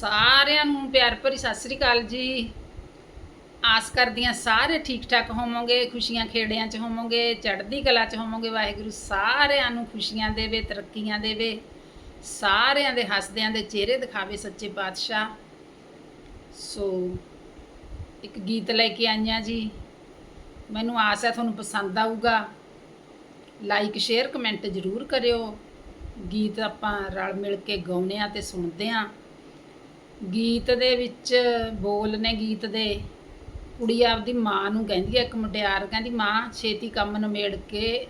ਸਾਰਿਆਂ ਨੂੰ ਪਿਆਰ ਭਰੀ ਸਤਿ ਸ੍ਰੀ ਅਕਾਲ ਜੀ। ਆਸ ਕਰਦੀ ਹਾਂ ਸਾਰੇ ਠੀਕ ਠਾਕ ਹੋਵੋਗੇ, ਖੁਸ਼ੀਆਂ ਖੇੜਿਆਂ 'ਚ ਹੋਵੋਗੇ, ਚੜ੍ਹਦੀ ਕਲਾ 'ਚ ਹੋਵੋਗੇ, ਵਾਹਿਗੁਰੂ ਸਾਰਿਆਂ ਨੂੰ ਖੁਸ਼ੀਆਂ ਦੇਵੇ, ਤਰੱਕੀਆਂ ਦੇਵੇ, ਸਾਰਿਆਂ ਦੇ ਹੱਸਦਿਆਂ ਦੇ ਚਿਹਰੇ ਦਿਖਾਵੇ ਸੱਚੇ ਪਾਤਸ਼ਾਹ। ਸੋ, ਇੱਕ ਗੀਤ ਲੈ ਕੇ ਆਈਆਂ ਜੀ। ਮੈਨੂੰ ਆਸ ਹੈ ਤੁਹਾਨੂੰ ਪਸੰਦ ਆਊਗਾ। ਲਾਈਕ ਸ਼ੇਅਰ ਕਮੈਂਟ ਜ਼ਰੂਰ ਕਰਿਓ। ਗੀਤ ਆਪਾਂ ਰਲ ਮਿਲ ਕੇ ਗਾਉਂਦੇ ਆ ਤੇ ਸੁਣਦੇ ਆ ਗੀਤ ਦੇ ਵਿੱਚ ਬੋਲ ਨੇ ਗੀਤ ਦੇ। ਕੁੜੀ ਆਪਦੀ ਮਾਂ ਨੂੰ ਕਹਿੰਦੀ ਹੈ ਇੱਕ ਮੁਟਿਆਰ ਕਹਿੰਦੀ, ਮਾਂ, ਛੇਤੀ ਕੰਮ ਨਿਮੇੜ ਕੇ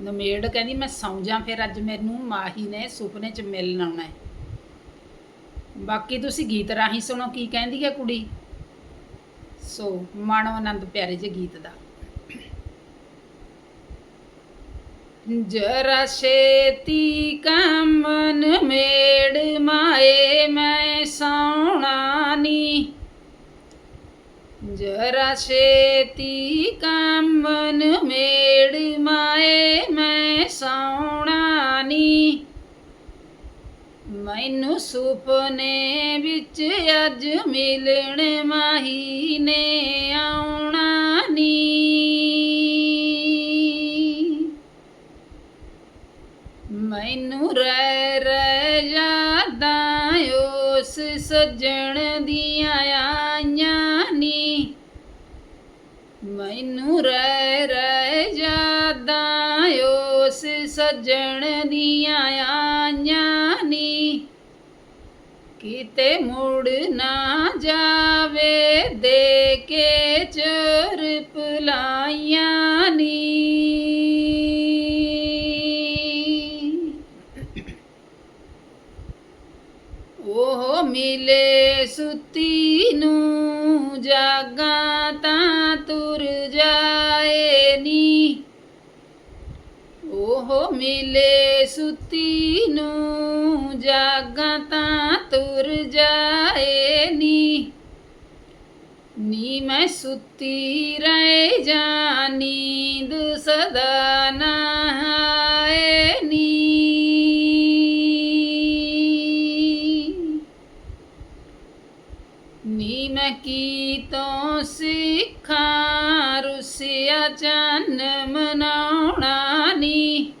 ਨਿਮੇੜ। ਕਹਿੰਦੀ, ਮੈਂ ਸੌਂ ਜਾ ਫਿਰ ਅੱਜ ਮੈਨੂੰ ਮਾਹੀ ਨੇ ਸੁਪਨੇ 'ਚ ਮਿਲਣ ਆਉਣਾ ਹੈ। ਬਾਕੀ ਤੁਸੀਂ ਗੀਤ ਰਾਹੀਂ ਸੁਣੋ, ਕੀ ਕਹਿੰਦੀ ਹੈ ਕੁੜੀ? ਸੋ ਮਾਣੋ ਆਨੰਦ ਪਿਆਰੇ ਜੇ ਗੀਤ ਦਾ। ਜਰਾ ਛੇਤੀ ਕੰਮਨ ਜਰਾ ਛੇਤੀ ਕੰਮਨ ਮੇੜ ਮਾਏ, ਮੈਂ ਮੈਨੂੰ ਸੁਪਨੇ ਵਿੱਚ ਅੱਜ ਮਿਲਣ ਮਾਹੀ ਨੇ ਆਉਣਾ ਨੀ। ਮੈਨੂੰ ਰਹਿ ਰਹਿ ਯਾਦਾਂ ਉਸ ਸੱਜਣ ਦੀਆਂ ਮੈਨੂੰ ਰਹਿ ਰਹਿ ਜਾਦਾਂ, ਉਸ ਸੱਜਣ ਦੀਆਂ ਆਈਆਂ ਨੀ। ਕਿਤੇ ਮੁੜ ਨਾ ਜਾਵੇ ਦੇ ਕੇ ਚਰ ਪਲਾਈਆਂ ਨੀ। ਉਹ ਮਿਲੇ ਸੁੱਤੀ ਨੂੰ, ਜਾਗਾ ਤਾਂ ਤੁਰ ਜਾਏ ਨੀ। ਉਹ ਮਿਲੇ ਸੁੱਤੀ ਨੂੰ, ਜਾਗਾ ਤਾਂ ਤੁਰ ਜਾਏ ਨੀ। ਨੀ ਮੈਂ ਸੁੱਤੀ ਰਹਿ ਜਾ ਨੀਂਦ ਸਦਾ ਨਾ ਆਏ ਨੀ। ਨੀ ਮੈਂ ਕੀ ਤੋਂ ਸਿੱਖਾਂ? ਰੁਸਿਆ ਚੰਨ ਮਨਾਉਣਾ ਨੀ।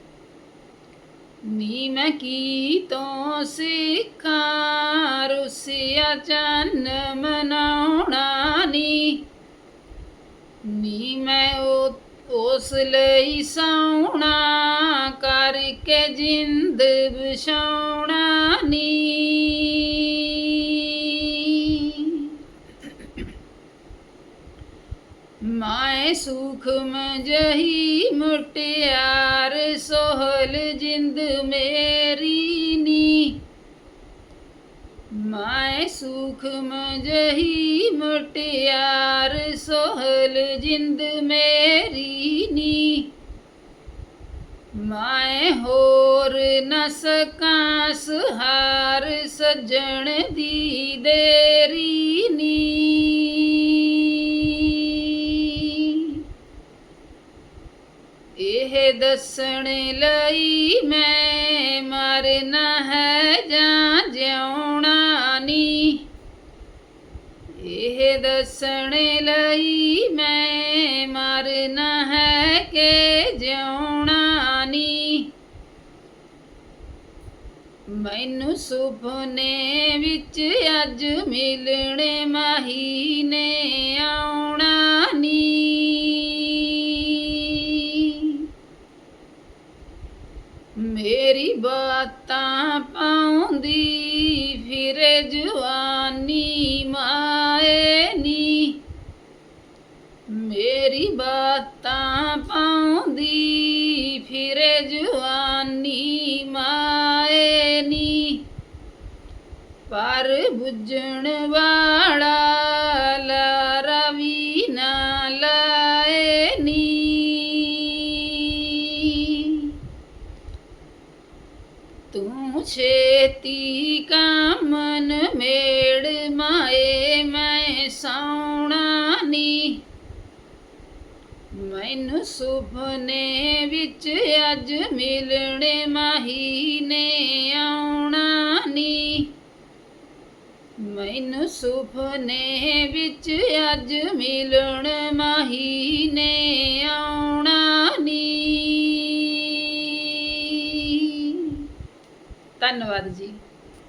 ਨੀ ਮੈਂ ਕੀ ਤੋਂ ਸਿੱਖਾਂ ਰੁਸਿਆ ਚੰਨ ਮਨਾਉਣਾ ਨੀ। ਨੀ ਮੈਂ ਉਸ ਲਈ ਸੌਣਾ, ਕਰਕੇ ਜਿੰਦ ਵਿਛਾਉਣਾ ਨੀ। ਮਾਏ ਸੁਖਮ ਜਹੀ ਮੁਟਿਆਰ, ਸੋਹਲ ਜਿੰਦ ਮੇਰੀ ਨੀ। ਮਾਏ ਸੁਖਮ ਜਹੀ ਮੁਟਿਆਰ, ਸੋਹਲ ਜਿੰਦ ਮੇਰੀ ਨੀ। ਮਾਏ ਹੋਰ ਨ ਸਕਾਂ ਸੁਹਾਰ ਸੱਜਣ ਦੀ ਦੇਰੀ ਨੀ। ਦੱਸਣ ਲਈ ਮੈਂ ਮਰਨਾ ਹੈ ਜਾਂ ਜਿਉਣਾ ਨੀ। ਇਹ ਦੱਸਣ ਲਈ ਮੈਂ ਮਰਨਾ ਹੈ ਕਿ ਜਿਉਣਾ ਨੀ। ਮੈਨੂੰ ਸੁਪਨੇ ਵਿੱਚ ਅੱਜ ਮਿਲਣੇ ਮਾਹੀ ਨੇ ਆਉਣਾ। ਜਵਾਨੀ ਮਾਏ ਨੀ। ਮੇਰੀ ਬਾਤਾਂ ਪਾਉਂਦੀ ਫਿਰੇ ਜਵਾਨੀ ਮਾਏ ਨੀ। ਪਰ ਬੁੱਝਣ ਵਾਲਾ ਲਾਰਾ ਵੀ ਨਾ ਲਾਏ ਨੀ। ਤੂੰ ਛੇਤੀ ਕਾਮਨ ਸੁਪਨੇ ਵਿੱਚ ਅੱਜ ਮਿਲਣੇ ਮਾਹੀ ਨੇ ਆਉਣਾ ਨੀ। ਮੈਨੂੰ ਸੁਪਨੇ ਵਿੱਚ ਅੱਜ ਮਿਲਣ ਮਾਹੀ ਨੇ ਆਉਣਾ ਨੀ। ਧੰਨਵਾਦ ਜੀ।